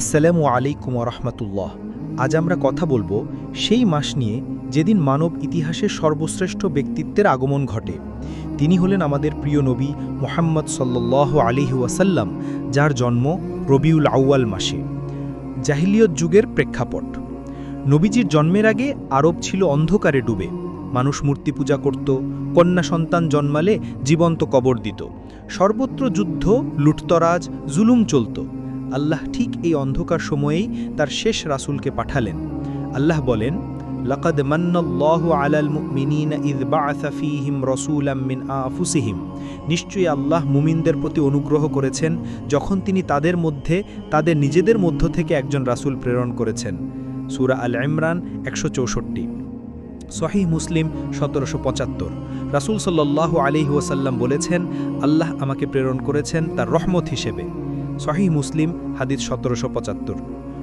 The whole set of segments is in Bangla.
আসসালামু আলাইকুম রহমতুল্লাহ। আজ আমরা কথা বলব সেই মাস নিয়ে যেদিন মানব ইতিহাসের সর্বশ্রেষ্ঠ ব্যক্তিত্বের আগমন ঘটে। তিনি হলেন আমাদের প্রিয় নবী মোহাম্মদ সাল্লাহ আলিহি ওয়াসাল্লাম, যার জন্ম রবিউল আউয়াল মাসে। জাহিলিয়ত যুগের প্রেক্ষাপট। নবীজির জন্মের আগে আরব ছিল অন্ধকারে ডুবে। মানুষ মূর্তি পূজা করত, কন্যা সন্তান জন্মালে জীবন্ত কবর দিত। সর্বত্র যুদ্ধ, লুটতরাজ, জুলুম চলত। আল্লাহ ঠিক এই অন্ধকার সময়েই তার শেষ রাসূলকে পাঠালেন। আল্লাহ বলেন, লাকাদ মান্নাল্লাহু আলাল মুমিনিনা ইয বাআসা ফীহিম রাসূলাম মিন আনফুসিহিম। নিশ্চয়ই আল্লাহ মুমিনদের প্রতি অনুগ্রহ করেছেন যখন তিনি তাদের মধ্যে, তাদের নিজেদের মধ্য থেকে একজন রাসূল প্রেরণ করেছেন। সূরা আল ইমরান একশো চৌষট্টি। সহিহ মুসলিম সতেরোশো পঁচাত্তর। রাসুল সাল্লাহ আলিহি ওয়াসাল্লাম বলেছেন, আল্লাহ আমাকে প্রেরণ করেছেন তার রহমত হিসেবে। সহিহ মুসলিম, হাদিস সতেরোশো পঁচাত্তর।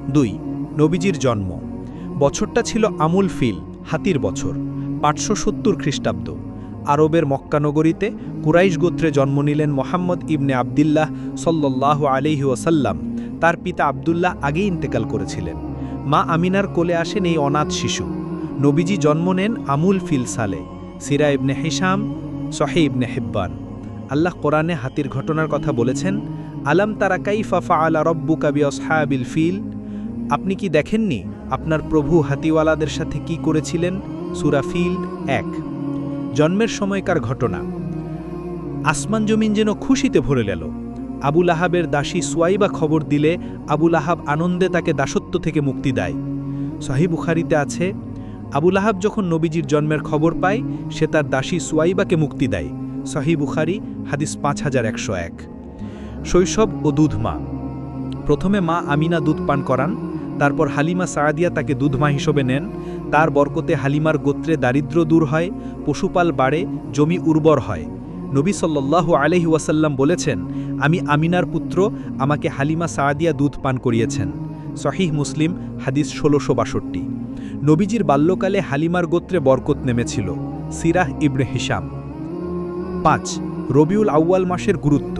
দুই, নবীজির জন্ম। বছরটা ছিল আমুল ফিল, হাতির বছর, পাঁচশো সত্তর খ্রিস্টাব্দ। আরবের মক্কানগরীতে কুরাইশ গোত্রে জন্ম নিলেন মোহাম্মদ ইবনে আবদুল্লাহ সল্লাহ আলিহি ওয়াসাল্লাম। তার পিতা আবদুল্লাহ আগেই ইন্তেকাল করেছিলেন। মা আমিনার কোলে আসেন এই অনাথ শিশু। নবীজি জন্ম নেন আমুল ফিল সালে, সিরা ইবনে হিসাম সহে ইবনে হেব্বান। আল্লাহ কোরআনে হাতির ঘটনার কথা বলেছেন আলাম তারা কাইফা ফাআলা রব্বু কাবি আসহাবিল ফিল? আপনি কি দেখেননি আপনার প্রভু হাতিওয়ালাদের সাথে কি করেছিলেন? সুরা ফিল এক। জন্মের সময়কার ঘটনা। আসমান জমিন যেন খুশিতে ভরে গেল। আবুল আহাবের দাসী সোয়াইবা খবর দিলে আবুল আহাব আনন্দে তাকে দাসত্ব থেকে মুক্তি দেয়। বুখারিতে আছে আবুল আহাব যখন নবীজির জন্মের খবর পায়, সে তার দাসী সুয়াইবাকে মুক্তি দেয়। বুখারি, হাদিস পাঁচ হাজার একশো এক। শৈশব ও দুধ মা। প্রথমে মা আমিনা দুধ পান করান, তারপর হালিমা সায়াদিয়া তাকে দুধমা হিসেবে নেন। তার বরকতে হালিমার গোত্রে দারিদ্র দূর হয়, পশুপাল বাড়ে, জমি উর্বর হয়। নবী সাল্লাল্লাহু আলহি ওয়াসাল্লাম বলেছেন, আমি আমিনার পুত্র, আমাকে হালিমা সায়াদিয়া দুধ পান করিয়েছেন। সহিহ মুসলিম, হাদিস ষোলোশো বাষট্টি। নবীজির বাল্যকালে হালিমার গোত্রে বরকত নেমেছিল, সিরাহ ইবনে হিসাম পাঁচ, রবিউল আউয়াল মাসের গুরুত্ব।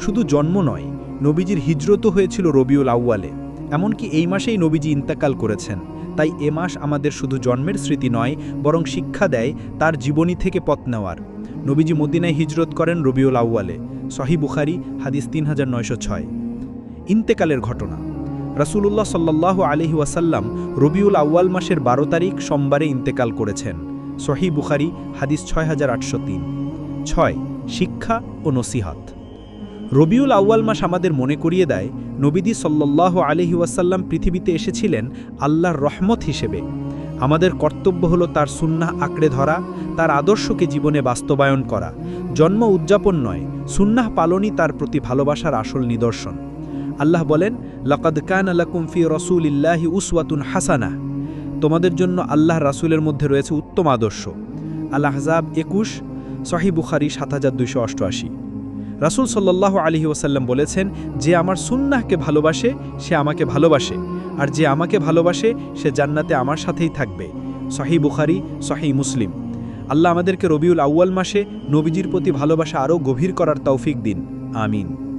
শুধু জন্ম নয়, নবীজির হিজরতও হয়েছিল রবিউল আউয়ালে। এমনকি এই মাসেই নবীজি ইন্তাকাল করেছেন। তাই এ মাস আমাদের শুধু জন্মের স্মৃতি নয়, বরং শিক্ষা দেয় তার জীবনী থেকে পথ নেওয়ার। নবীজি মদিনায় হিজরত করেন রবিউল আউয়ালে। সহি বুখারি, হাদিস তিন হাজার নয়শো ছয়। ইন্তেকালের ঘটনা। রাসূলুল্লাহ সাল্লাহ আলহি ওয়াসাল্লাম রবিউল আউয়াল মাসের বারো তারিখ সোমবারে ইন্তেকাল করেছেন। সহি বুখারি, হাদিস ছয় হাজার আটশো তিন। ছয়, শিক্ষা ও নসিহাত। রবিউল আউয়াল মাস আমাদের মনে করিয়ে দেয় নবীদি সাল্লাহ আলহি ওয়াসাল্লাম পৃথিবীতে এসেছিলেন আল্লাহর রহমত হিসেবে। আমাদের কর্তব্য হলো তার সুন্নাহ আঁকড়ে ধরা, তার আদর্শকে জীবনে বাস্তবায়ন করা। জন্ম উদযাপন নয়, সুন্নাহ পালনই তার প্রতি ভালোবাসার আসল নিদর্শন। আল্লাহ বলেন, লকদ কান আলাকুম ফি রসুল ইল্লাহি উসওয়াতুন হাসানা তোমাদের জন্য আল্লাহ রাসূলের মধ্যে রয়েছে উত্তম আদর্শ। আল্লাহজাব একুশ সহি বুখারি সাত হাজার দুইশো অষ্টআশি। রাসুল সাল্লাহ আলহি ওসাল্লাম বলেছেন, যে আমার সুন্নাহকে ভালোবাসে, সে আমাকে ভালোবাসে, আর যে আমাকে ভালোবাসে, সে জান্নাতে আমার সাথেই থাকবে। সহি বুখারি সহি মুসলিম। আল্লাহ আমাদেরকে রবিউল আউ্য়াল মাসে নবীজির প্রতি ভালোবাসা আরও গভীর করার তৌফিক দিন। আমিন।